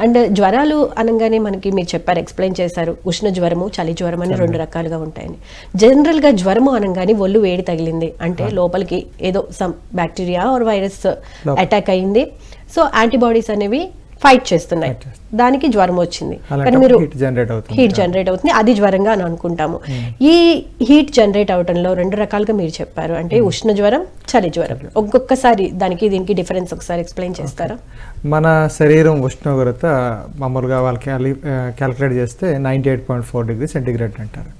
And జ్వరాలు అనగానే మనకి మీరు చెప్పారు ఎక్స్ప్లెయిన్ చేశారు. ఉష్ణ జ్వరము చలి జ్వరం అని రెండు రకాలుగా ఉంటాయని. జనరల్గా జ్వరము అనగానే ఒళ్ళు వేడి తగిలింది. అంటే లోపలికి ఏదో some bacteria or virus attack అయింది. సో యాంటీబాడీస్ అనేవి ఫైట్ చేస్తున్నాయి. దానికి జ్వరం వచ్చింది. కానీ మీరు. హీట్ జనరేట్ అవుతుంది. అది జ్వరంగా అని అనుకుంటాము. ఈ హీట్ జనరేట్ అవటంలో రెండు రకాలుగా మీరు చెప్పారు. అంటే ఉష్ణ జ్వరం చలి జ్వరం. ఒక్కొక్కసారి దానికి దీనికి డిఫరెన్స్ ఒకసారి ఎక్స్ప్లెయిన్ చేస్తారా? మన శరీరం ఉష్ణోగ్రత మామూలుగా వాళ్ళకి క్యాలిక్యులేట్ చేస్తే ninety eight point four degree centigrade అంటారు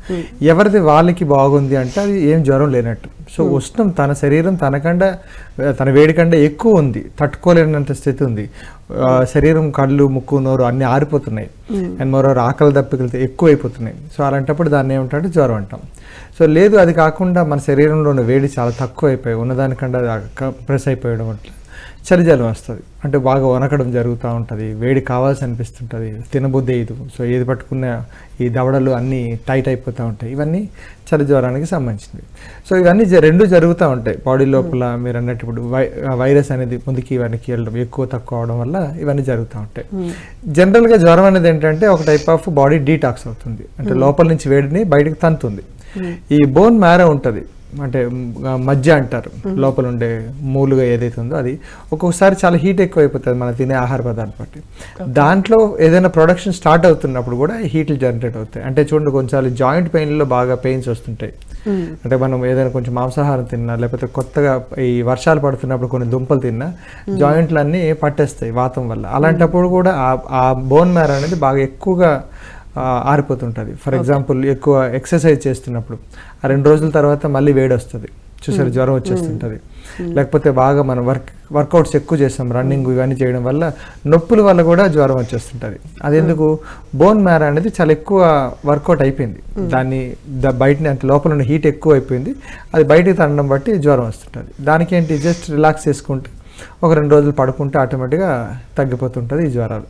ఎవరిది వాళ్ళకి బాగుంది అంటే అది ఏం జ్వరం లేనట్టు. సో ఉష్ణం తన శరీరం తనకంటే తన వేడి కంటే ఎక్కువ ఉంది తట్టుకోలేనంత స్థితి ఉంది. శరీరం కళ్ళు ముక్కు నోరు అన్ని ఆరిపోతున్నాయి. అండ్ మరో ఆకలి దప్పికలు ఎక్కువ అయిపోతున్నాయి సో అలాంటప్పుడు దాన్ని ఏమంటే జ్వరం అంటాం. సో లేదు అది కాకుండా మన శరీరంలో ఉన్న వేడి చాలా తక్కువ అయిపోయి ఉన్నదానికంటే ప్రెస్ అయిపోయడం అట్లా. చలి జలం వస్తుంది. అంటే బాగా వనకడం జరుగుతూ ఉంటుంది. వేడి కావాల్సి అనిపిస్తుంటుంది. తినబుద్ధి ఇది సో ఏది పట్టుకున్న ఈ దవడలు అన్నీ టైట్ అయిపోతూ ఉంటాయి. ఇవన్నీ చలి జ్వరానికి సంబంధించినవి. సో ఇవన్నీ రెండు జరుగుతూ ఉంటాయి. బాడీ లోపల మీరు అన్నట్టు ఇప్పుడు వై వైరస్ అనేది ముందుకి వెనక్కి వెళ్ళడం ఎక్కువ తక్కువ అవడం వల్ల ఇవన్నీ జరుగుతూ ఉంటాయి. జనరల్గా జ్వరం అనేది ఏంటంటే ఒక టైప్ ఆఫ్ బాడీ డీటాక్స్ అవుతుంది. అంటే లోపల నుంచి వేడిని బయటకు తంతుంది. ఈ బోన్ మ్యారో ఉంటుంది. అంటే మజ్జ అంటారు. లోపల ఉండే మూలుగా ఏదైతే ఉందో అది. ఒక్కొక్కసారి చాలా హీట్ ఎక్కువ అయిపోతుంది మనం తినే ఆహార పదార్థం బట్టి. దాంట్లో ఏదైనా ప్రొడక్షన్ స్టార్ట్ అవుతున్నప్పుడు కూడా హీట్లు జనరేట్ అవుతాయి. అంటే చూడండి కొంచెం జాయింట్ పెయిన్లో బాగా పెయిన్స్ వస్తుంటాయి. అంటే మనం ఏదైనా కొంచెం మాంసాహారం తిన్నా లేకపోతే కొత్తగా ఈ వర్షాలు పడుతున్నప్పుడు కొన్ని దుంపలు తిన్నా జాయింట్లు అన్నీ పట్టేస్తాయి వాతం వల్ల. అలాంటప్పుడు కూడా ఆ- బోన్ మ్యార్ అనేది బాగా ఎక్కువగా ఆరిపోతుంటుంది. ఫర్ ఎగ్జాంపుల్ ఎక్కువ ఎక్సర్సైజ్ చేస్తున్నప్పుడు ఆ రెండు రోజుల తర్వాత మళ్ళీ వేడి వస్తుంది. చూసారు జ్వరం వచ్చేస్తుంటుంది. లేకపోతే బాగా మనం వర్క్ వర్కౌట్స్ ఎక్కువ చేస్తాం రన్నింగ్ ఇవన్నీ చేయడం వల్ల నొప్పుల వల్ల కూడా జ్వరం వచ్చేస్తుంటుంది. అది ఎందుకు బోన్ మ్యార అనేది చాలా ఎక్కువ వర్కౌట్ అయిపోయింది. దాన్ని ద బయటని అంటే లోపల ఉన్న హీట్ ఎక్కువ అయిపోయింది. అది బయటికి తనడం బట్టి జ్వరం వస్తుంటుంది. దానికి ఏంటి జస్ట్ రిలాక్స్ చేసుకుంటే ఒక రెండు రోజులు పడుకుంటే ఆటోమేటిక్గా తగ్గిపోతుంటుంది ఈ జ్వరాలు.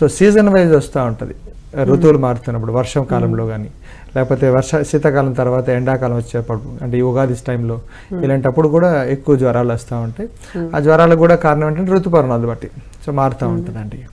సో సీజన్ వైజ్ వస్తూ ఉంటుంది. ఋతువులు మారుతున్నప్పుడు వర్షం కాలంలో కానీ లేకపోతే వర్ష శీతాకాలం తర్వాత ఎండాకాలం వచ్చేటప్పుడు అంటే ఈ ఉగాది టైంలో ఇలాంటప్పుడు కూడా ఎక్కువ జ్వరాలు వస్తూ ఉంటాయి. ఆ జ్వరాలకు కూడా కారణం ఏంటంటే ఋతుపవనాలు బట్టి. సో మారుతూ ఉంటుందండి.